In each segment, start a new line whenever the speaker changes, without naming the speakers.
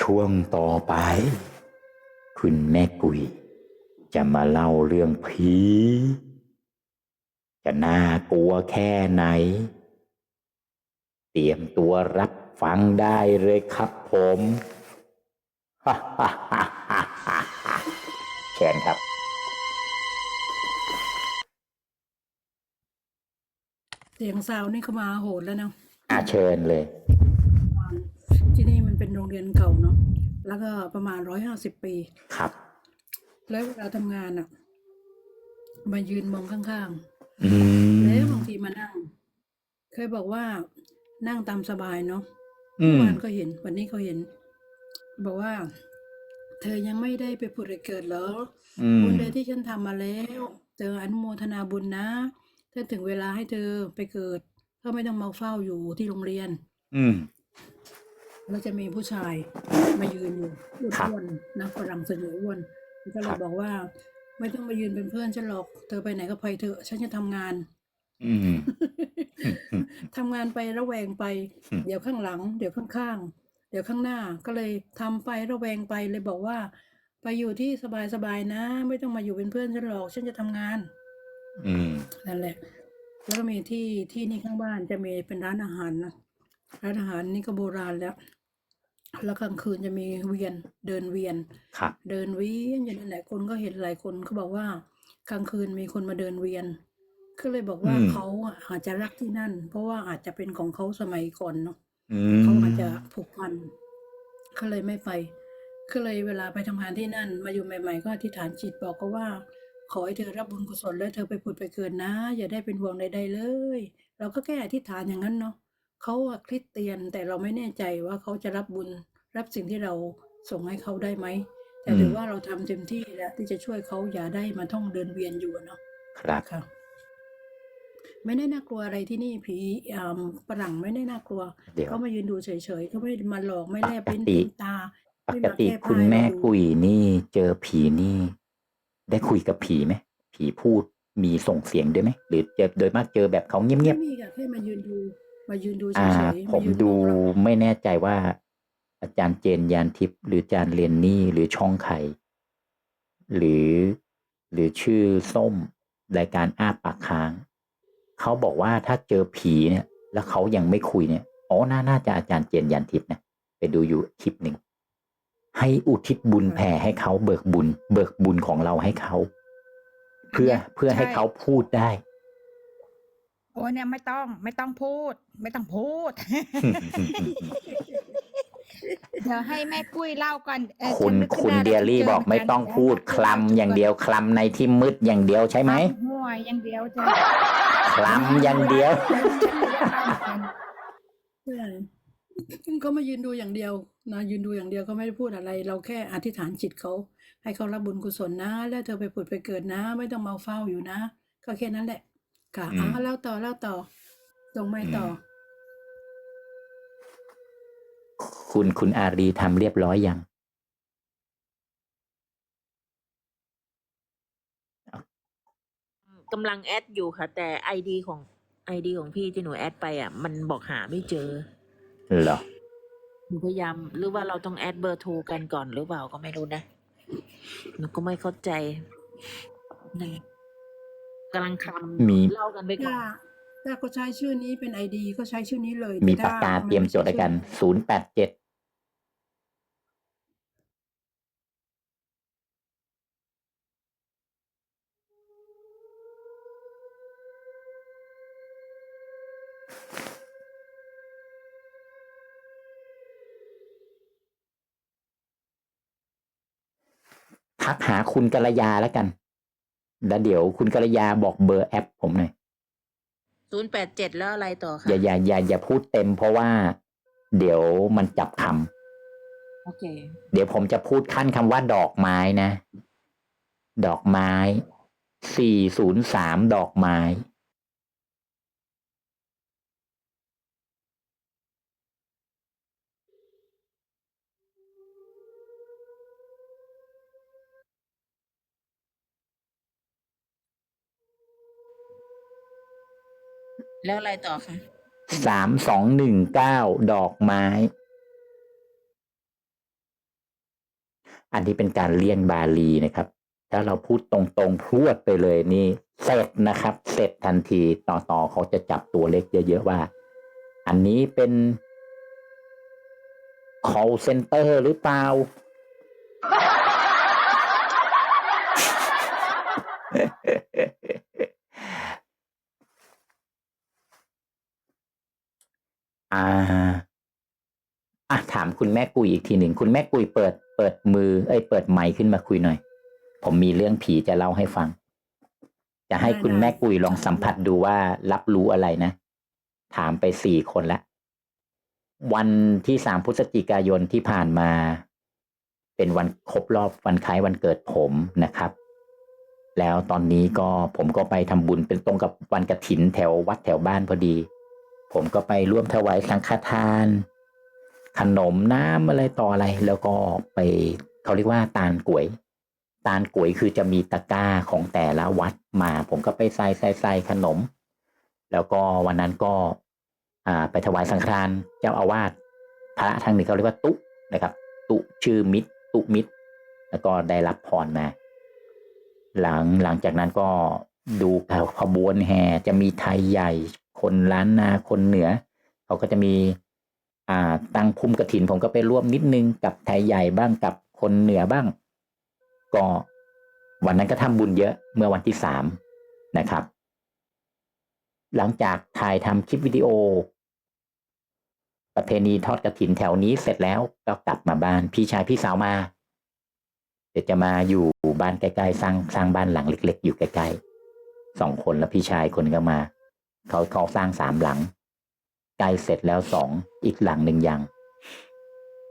ช่วงต่อไป คุณแม่กุย จะมาเล่าเรื่องผี จะน่ากลัวแค่ไหน เตรียมตัวรับฟังได้เลยครับผมเชิญครับ
เสียงซาวนี่เขามาโหดแล้วเนาะ
อาเชิญเลย
ที่นี่มัน เป็นโรงเรียนเก่าเนาะแล้วก็ประมาณร้อยห้าสิบปี
ครับ
แล้วเวลาทำงานอะ มายืนมองข้าง
อื
ๆ
ม
แล้วบางทีมานั่ง เคยบอกว่านั่งตามสบายเนาะ
อืม
เมื่อวานก็เห็น วันนี้ก็เห็น บอกว่า เธอยังไม่ได้ไปผุดไปเกิดเหรอ
อืม
บุญใดที่ฉันทำมาแล้ว เธออนุโมทนาบุญนะถ้าถึงเวลาให้เธอไปเกิด ก็ไม่ต้องมาเฝ้าอยู่ที่โรงเรียน
อืม
แล้วจะมีผู้ชายมายืนอยู่อ้
ครับ
วนๆนะฝรั่งเสนออ้วนแล้วก็เล
ครั
ย
บ
บอกว่า ไม่ต้องมายืนเป็นเพื่อนฉันหรอก เธอไปไหนก็ไปเถอะฉันจะทำงาน
อืม
ทำงานไประแวงไป
อืม
เดี๋ยวข้างหลัง เดี๋ยวข้างๆ เดี๋ยวข้างหน้าก็เลยทำไประแวงไปเลยบอกว่า ไปอยู่ที่สบายๆนะ ไม่ต้องมาอยู่เป็นเพื่อนฉันหรอก ฉันจะทำงาน
อืม
นั่นแหละ แล้วก็มีที่ที่นี่ข้างบ้านจะมีเป็นร้านอาหารนะร้านอาหารนี่ก็โบราณแล้ว แล้วกลางคืนจะมีเวียนเดินเวียน
ครับ
เดินเวียนอยู่นั่นแหละคนก็เห็นหลายคนเขาบอกว่า กลางคืนมีคนมาเดินเวียน ก็เลยบอกว่า
อืม
เขาอะอาจจะรักที่นั่น เพราะว่าอาจจะเป็นของเขาสมัยก่อนเนาะ
อื
เขา
ม
อาจจะผูกพันก็เลยไม่ไป ก็เลยเวลาไปทำงานที่นั่น มาอยู่ใหม่ ๆ ก็อธิษฐานจิตบอกก็ว่า ขอให้เธอรับบุญกุศลแล้วเธอไปผุดไปเกิดนะ อย่าได้เป็นห่วงใดๆเลย เราก็แค่อธิษฐานอย่างนั้นเนาะเขาอะคริสเตียนแต่เราไม่แน่ใจว่าเขาจะรับบุญ รับสิ่งที่เราส่งให้เขาได้ไหม แต่ถือว่าเราทำเต็มที่แล้วที่จะช่วยเขาอย่าได้มาท่องเดินเวียนอยู่อะเนาะ
ครับ
ค่ะไม่ได้น่ากลัวอะไรที่นี่ผีอ่าฝรั่งไม่ได้น่ากลัว
เดี๋ยว
เขามายืนดูเฉยๆเขาไม่ได้มาหลอกไม่แลบลิ้น
ปกติ
ปิ้นตา
ป
ไม่
ก
มา
ติ
แก้ผ้า
คุณ
ให้
แม่
เราดู
กุยนี่เจอผีนี่ ได้คุยกับผีไหมผีพูดมีส่งเสียงด้วยไหมหรือเจอโดยมากเจอแบบเขาเงียบ
ไม่มีค่ะแค่มายืนดูมายืนดู
ๆ
เฉ
อ่า
ยๆ
ผม
ยืน
ดู
องเรา
ไม่แน่ใจว่า อาจารย์เจนยานทิพย์หรืออาจารย์เรนนี่หรือช่องไข่หรือหรือชื่อส้มรายการอ้าปากค้างเขาบอกว่าถ้าเจอผีเนี่ย แล้วเขายังไม่คุยเนี่ยอ๋อน่าน่าจะอาจารย์เจนยันทิพย์นะไปดูอยู่คลิปหนึ่งให้อุทิศบุญแผ่ให้เขาเบิกบุญ เบิกบุญของเราให้เขาเพื่อเพื่อให้เขาพูดได้
โอ้ยเนี่ยไม่ต้อง ไม่ต้องพูด ไม่ต้องพูด เดี๋ยวให้แม่กุ้ยเล่าก่อนเอ่อ
คุณ
ฉันนึกขึ้น
คุณ
ได้
เดียรี่
แล้ว
บอกไม่ต้องพูดคลำอย่างเดียวคลำในที่มืดอย่างเดียวใช่ไหม
คลำหัวอย่างเดียวจ้ะ
คลำอย่างเดียว
ใช่เขามายืนดูอย่างเดียวนะยืนดูอย่างเดียวเขาไม่ได้พูดอะไร เราแค่อธิษฐานจิตเขาให้เขารับบุญกุศลนะ แล้วเธอไปผุดไปเกิดนะ ไม่ต้องมาเฝ้าอยู่นะ ก็แค่นั้นแหละค่ะ
อืม
อะเล่าต่อเล่าต่อตรงไม่ต่ออ
คุณคุณอารีทำเรียบร้อยยัง
กำลังแอดอยู่ค่ะ แต่ไอดีของไอดีของพี่ที่หนูแอดไปอะ มันบอกหาไม่เจอ
เหรอ
หนูพยายามหรือว่าเราต้องแอดเบอร์โทรกันก่อนหรือเปล่าก็ไม่รู้นะหนูก็ไม่เข้าใจนี่กำลังค
มีำ
เล่ากันไปก่อ
ถ้านถ้าก็ใช้ชื่อนี้เป็นไอดีก็ใช้ชื่อนี้เลย
มี
แต่
ปากกา
ถ้
เตรียมจดด้วยกัน ศูนย์แปดเจ็ดทักหาคุณกัลยาแล้วกัน แล้วเดี๋ยวคุณกัลยาบอกเบอร์แอปผมหน่อย
ศูนย์แปดเจ็ดแล้วอะไรต่อคะ
อย่าอย่าอย่าอย่าพูดเต็มเพราะว่าเดี๋ยวมันจับค
โอเคำ
เดี๋ยวผมจะพูดขั้นคำว่าดอกไม้นะ ดอกไม้สี่ศูนย์สามดอกไม้
แล้วอะไรต่อคะ
สามสองหนึ่งเก้าดอกไม้ อันนี้เป็นการเลี่ยงบาลีนะครับ ถ้าเราพูดตรงๆพรวดไปเลยนี่เสร็จนะครับ เสร็จทันทีต่อต่อเขาจะจับตัวเลขเยอะๆว่า อันนี้เป็น call center หรือเปล่า อ่า อะถามคุณแม่กุยอีกทีหนึ่ง คุณแม่กุยเปิด เปิดมือ เอ้ย เปิดไมค์ขึ้นมาคุยหน่อย ผมมีเรื่องผีจะเล่าให้ฟัง จะให้คุณแม่กุยลองสัมผัสดูว่ารับรู้อะไรนะ ถามไปสี่คนละ วันที่สามพฤศจิกายนที่ผ่านมา เป็นวันครบรอบวันคล้ายวันเกิดผมนะครับแล้วตอนนี้ก็ผมก็ไปทำบุญเป็นตรงกับวันกระถินแถววัดแถวบ้านพอดี ผมก็ไปร่วมถวายสังฆทาน ขนมน้ำอะไรต่ออะไร แล้วก็ไปเขาเรียกว่าตาลกล้วย ตาลกล้วยคือจะมีตะกร้าของแต่ละวัดมา ผมก็ไปใส่ใส่ใส่ขนม แล้วก็วันนั้นก็อ่าไปถวายสังฆทานเจ้าอาวาสพระทางหนึ่งเขาเรียกว่าตุนะครับ ตุชื่อมิตร ตุมิตร แล้วก็ได้รับพรมา หลังหลังจากนั้นก็ดูขบวนแห่จะมีไทยใหญ่ คนล้านนาคนเหนือ เขาก็จะมีอ่าตั้งพุ่มกระถิน ผมก็ไปร่วมนิดนึงกับไทยใหญ่บ้างกับคนเหนือบ้าง ก็วันนั้นก็ทำบุญเยอะเมื่อวันที่สามนะครับ หลังจากถ่ายทำคลิปวิดีโอ ประเพณีทอดกระถินแถวนี้เสร็จแล้วก็กลับมาบ้านพี่ชายพี่สาวมาเดี๋ยวจะมาอยู่บ้านใกล้ๆสร้างสร้างบ้านหลังเล็ก ๆ อยู่ใกล้ๆสองคนแล้วพี่ชายคนก็มา เขาเขาสร้างสามหลังใกล้เสร็จแล้วสองอีกหลังหนึ่งยัง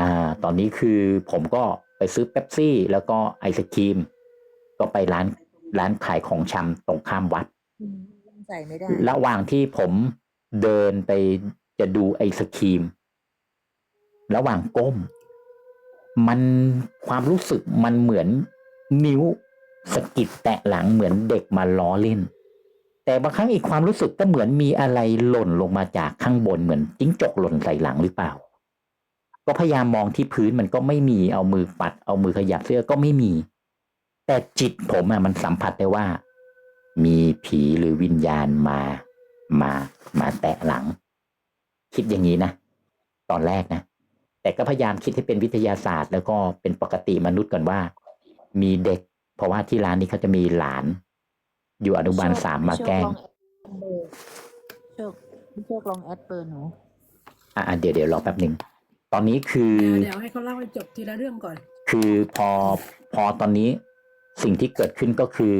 อ่า ตอนนี้คือผมก็ไปซื้อเป๊ปซี่ แล้วก็ไอศครีม ก็ไปร้านร้านขายของชำตรงข้ามวัด
อืมใส่ไม่ได้
ระหว่างที่ผมเดินไปจะดูไอศครีม ระหว่างก้ม มันความรู้สึกมันเหมือนนิ้วสะกิดแตะหลังเหมือนเด็กมาล้อเล่น แต่บางครั้งอีกความรู้สึกก็เหมือนมีอะไรหล่นลงมาจากข้างบนเหมือนจิ้งจกหล่นใส่หลังหรือเปล่า ก็พยายามมองที่พื้นมันก็ไม่มีเอามือปัด เอามือขยับเสื้อก็ไม่มี แต่จิตผมอะมันสัมผัสได้ว่า มีผีหรือวิญญาณมา มามาแตะหลัง คิดอย่างนี้นะตอนแรกนะแต่ก็พยายามคิดให้เป็นวิทยาศาสตร์ แล้วก็เป็นปกติมนุษย์ก่อนว่า มีเด็ก เพราะว่าที่ร้านนี้เขาจะมีหลาน อยู่อนุบาลสามมาแกล้ง
โชคโชคลองแอดเบอร์หนู
อะเดี๋ยวเดี๋ยวรอแป๊บหนึ่งตอนนี้คือ
เดี๋ยวเดี๋ยวให้เขาเล่าให้จบทีละเรื่องก่อน
คือพอพอตอนนี้สิ่งที่เกิดขึ้นก็คือ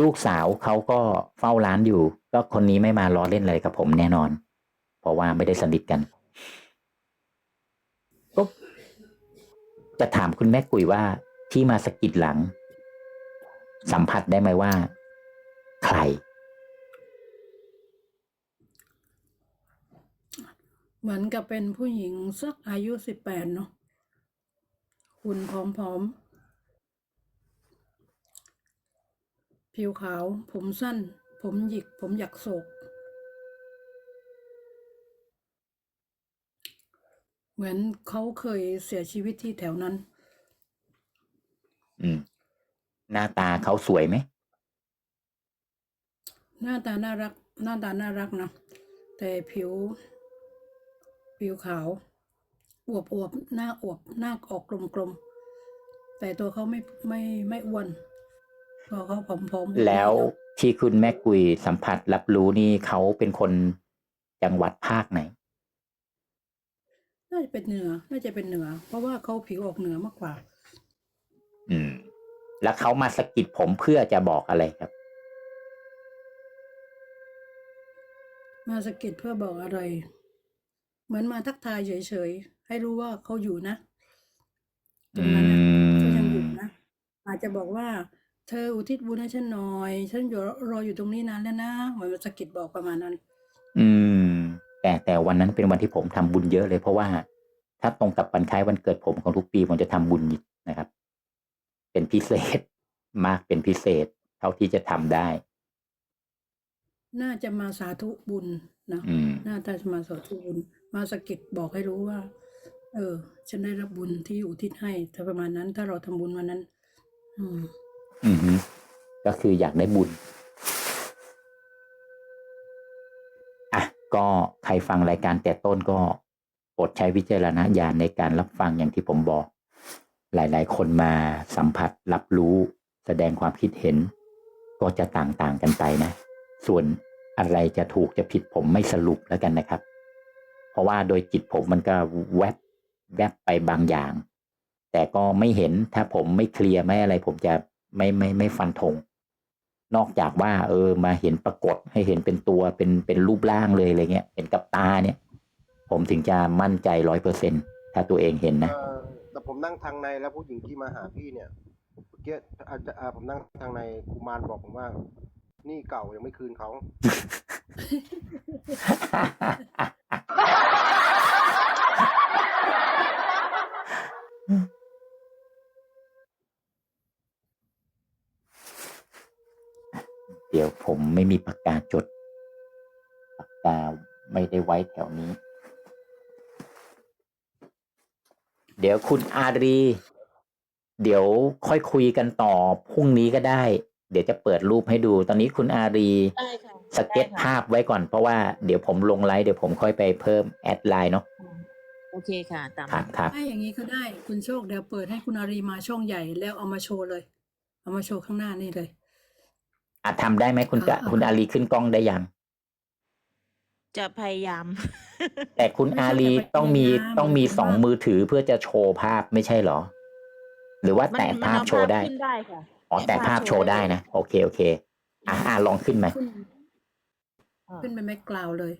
ลูกสาวเขาก็เฝ้าร้านอยู่ ก็คนนี้ไม่มาล้อเล่นอะไรกับผมแน่นอน เพราะว่าไม่ได้สนิทกันก็จะถามคุณแม่กุยว่าที่มาสะกิดหลัง สัมผัสได้ไหมว่า ใคร
เหมือนกับเป็นผู้หญิงสักอายุสิบแปดเนาะหุ่นผอมๆ ผิวขาว ผมสั้น ผมหยิก ผมหยักโศก เหมือนเขาเคยเสียชีวิตที่แถวนั้น
อืม หน้าตาเขาสวยไหม
หน้าตาน่ารัก หน้าตาน่ารักนะแต่ผิว ผิวขาวอวบอวบหน้าอวบหน้าออกกลมๆแต่ตัวเขาไม่ไม่ไม่อ้วนตัวเขาผอมๆ
แล้วที่คุณแม่กุยสัมผัสรับรู้นี่เขาเป็นคนจังหวัดภาคไหน
น่าจะเป็นเหนือ น่าจะเป็นเหนือ เพราะว่าเขาผิวออกเหนือมากกว่า
อืม แล้วเขามาสะกิดผมเพื่อจะบอกอะไรครับ
มาสะกิดเพื่อบอกอะไร เหมือนมาทักทายเฉยๆ ให้รู้ว่าเขาอยู่นะตรงนั้นนะ
อืม
เขายังอยู่นะ อาจจะบอกว่า เธออุทิศบุญให้ฉันหน่อย ฉันอยู่รออยู่ตรงนี้นานแล้วนะ เหมือนมาสะกิดบอกประมาณนั้น
อืม แต่แต่วันนั้นเป็นวันที่ผมทำบุญเยอะเลยเพราะว่า ถ้าตรงกับวันคล้ายวันเกิดผมของทุกปีผมจะทำบุญนะครับ เป็นพิเศษ มากเป็นพิเศษ เท่าที่จะทำได้
น่าจะมาสาธุบุญนะ
อืม
น่าจะมาสาธุบุญ มาสะกิดบอกให้รู้ว่า เออ ฉันได้รับบุญที่อุทิศให้ถ้าประมาณนั้น ถ้าเราทำบุญวันนั้น อืม
อือฮึก็คืออยากได้บุญอะก็ใครฟังรายการแต่ต้นก็โปรดใช้วิจารณญาณในการรับฟังอย่างที่ผมบอก หลายๆ คนมาสัมผัสรับรู้แสดงความคิดเห็น ก็จะต่างๆกันไปนะ ส่วนอะไรจะถูกจะผิดผมไม่สรุปแล้วกันนะครับ เพราะว่าโดยจิตผมมันก็แวบแวบไปบางอย่าง แต่ก็ไม่เห็นถ้าผมไม่เคลียร์ไม่อะไร ผมจะไม่ไม่ไม่ฟันธงนอกจากว่า เออ มาเห็นปรากฏให้เห็นเป็นตัวเป็นเป็นรูปร่างเลยอะไรเงี้ยเห็นกับตาเนี่ย ผมถึงจะมั่นใจร้อยเปอร์เซ็นถ้าตัวเองเห็นนะ
แต่ผมนั่งทางในแล้วผู้หญิงที่มาหาพี่เนี่ยเมื่อกี้อาจจะอ่าผมนั่งทางในกุมารบอกผมว่า นี่เก่ายังไม่คืนเขา
เดี๋ยวผมไม่มีปากกาจด ปากกาไม่ได้ไว้แถวนี้ เดี๋ยวคุณอารี เดี๋ยวค่อยคุยกันต่อพรุ่งนี้ก็ได้ เดี๋ยวจะเปิดรูปให้ดู ตอนนี้คุณอารี
ได้ค่ะ
สเก็ต
ได้ค่ะ
ภาพไว้ก่อนเพราะว่าเดี๋ยวผมลงไลฟ์เดี๋ยวผมค่อยไปเพิ่มแอดไลน์เนาะ
โอเคค่ะ ตาม
ครั
นั้
บ
น
ครับ
ถ้าอย่างนี้ก็ได้คุณโชคเดี๋ยวเปิดให้คุณอารีมาช่องใหญ่แล้วเอามาโชว์เลย เอามาโชว์ข้างหน้านี่เลย
อาจทำได้ไหมคุณกะ
อ่า
คุณอารีขึ้นกล้องได้ยัง
จะพยายาม
แต่คุณ
ไม่ใช่
อารี
จะไป
ต้องมี
พยายาม
ต้องมี
หมายถึง
สอง
ว่า
มือถือเพื่อจะโชว์ภาพไม่ใช่เหรอ หรือว่า
มัน
แตะ
มัน
ภาพ
เอา
โชว์ได้
ขึ้นได้ค่ะ
อ๋อแตะภาพโชว์ได้นะ โอเคโอเค อ่าอ่าลองขึ้นไหม
ขึ้น
อ่า
ขึ้นเป็นแบ็กกราวด์เลย